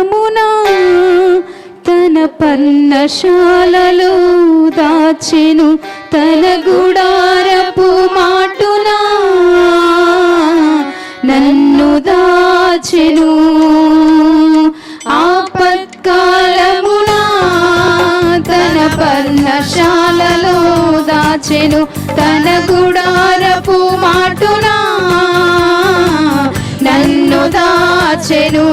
యమునా తన పర్ణశాలలో దాచెను తన గుడారపు మాటునా నన్ను దాచెను. ఆపత్కాలమునా తన పన్నశాలలో దాచెను తన గుడారపు మాటునా దాచెను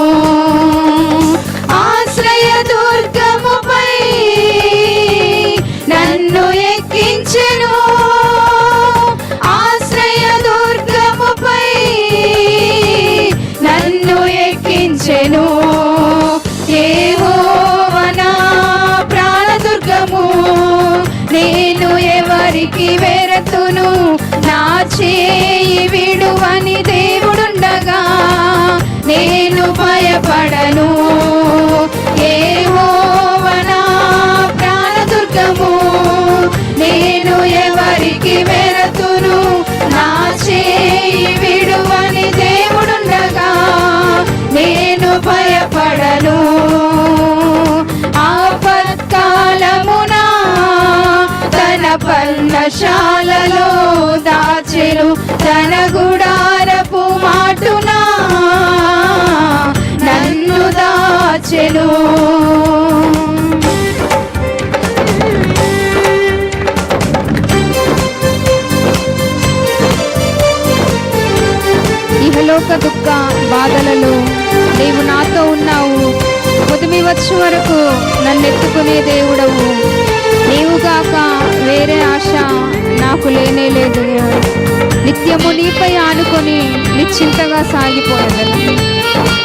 భయపడను. ఏహోవనా ప్రాణదుర్గము నేను ఎవరికి వెరతును? నా చేయి విడువని దేవుడుండగా నేను భయపడను. ఆపత్కాలమునా తన పర్ణశాలలో ముదిమి వరకు నన్ను ఎత్తుకునే దేవుడవు. నీవుగాక వేరే ఆశ నాకు లేనే లేదు. నిత్యము నీపై ఆనుకొని నిశ్చింతగా సాగిపోయేదను.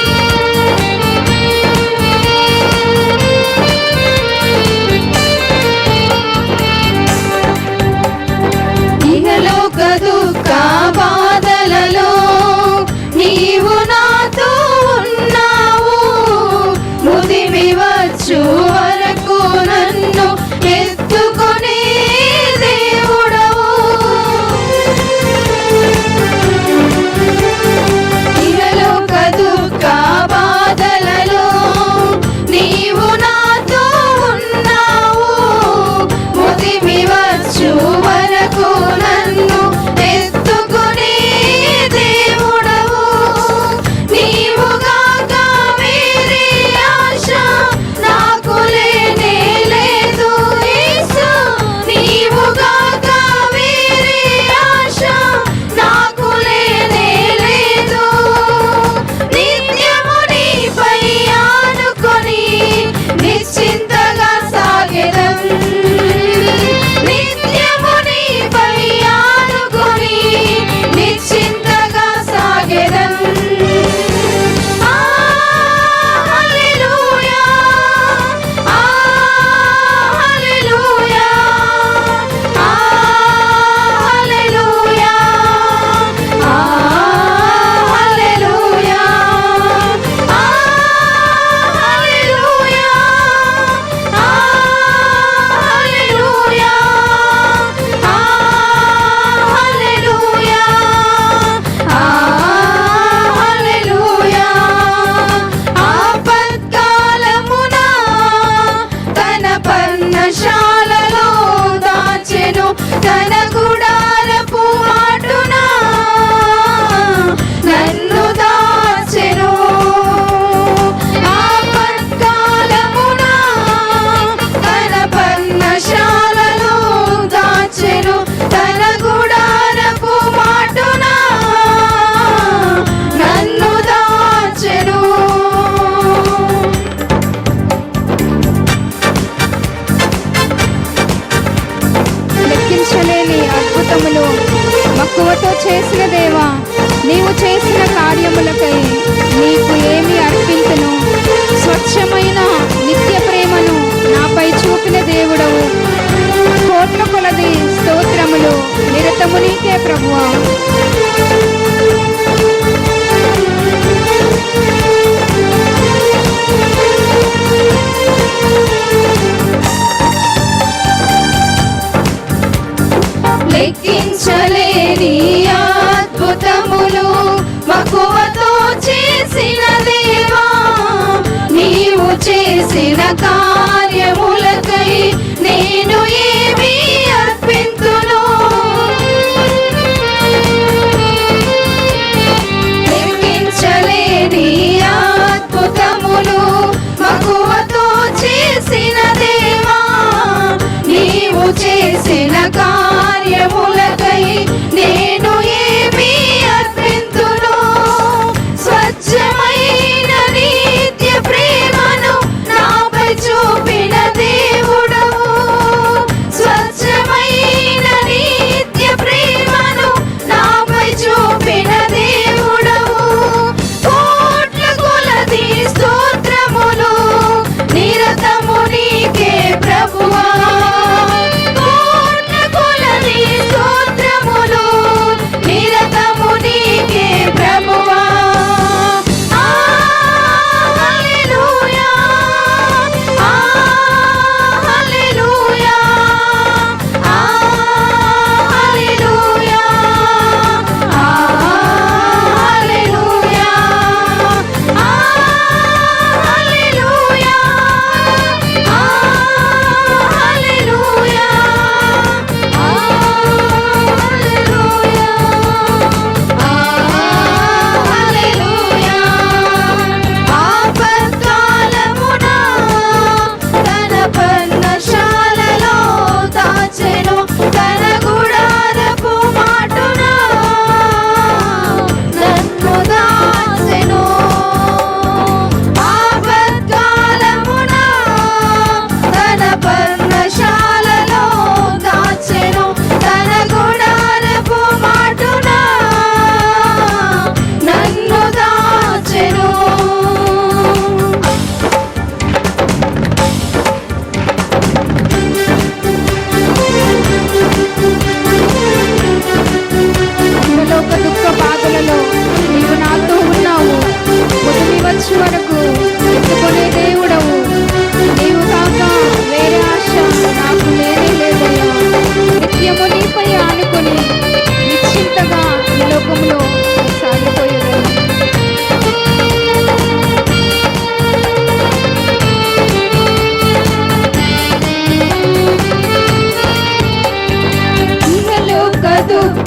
లెక్కించలేని అద్భుతములు మక్కువతో చేసిన దేవా నీవు చేసిన కార్యములకై నేను ఏ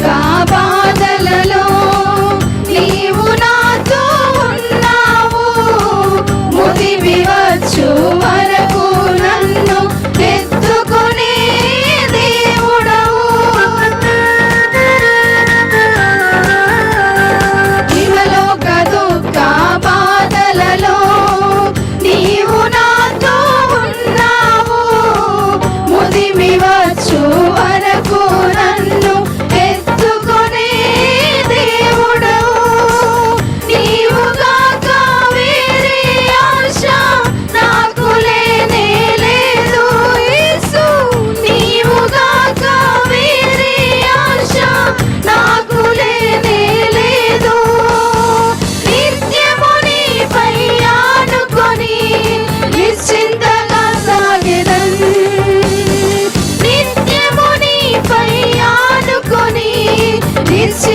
acaba. it's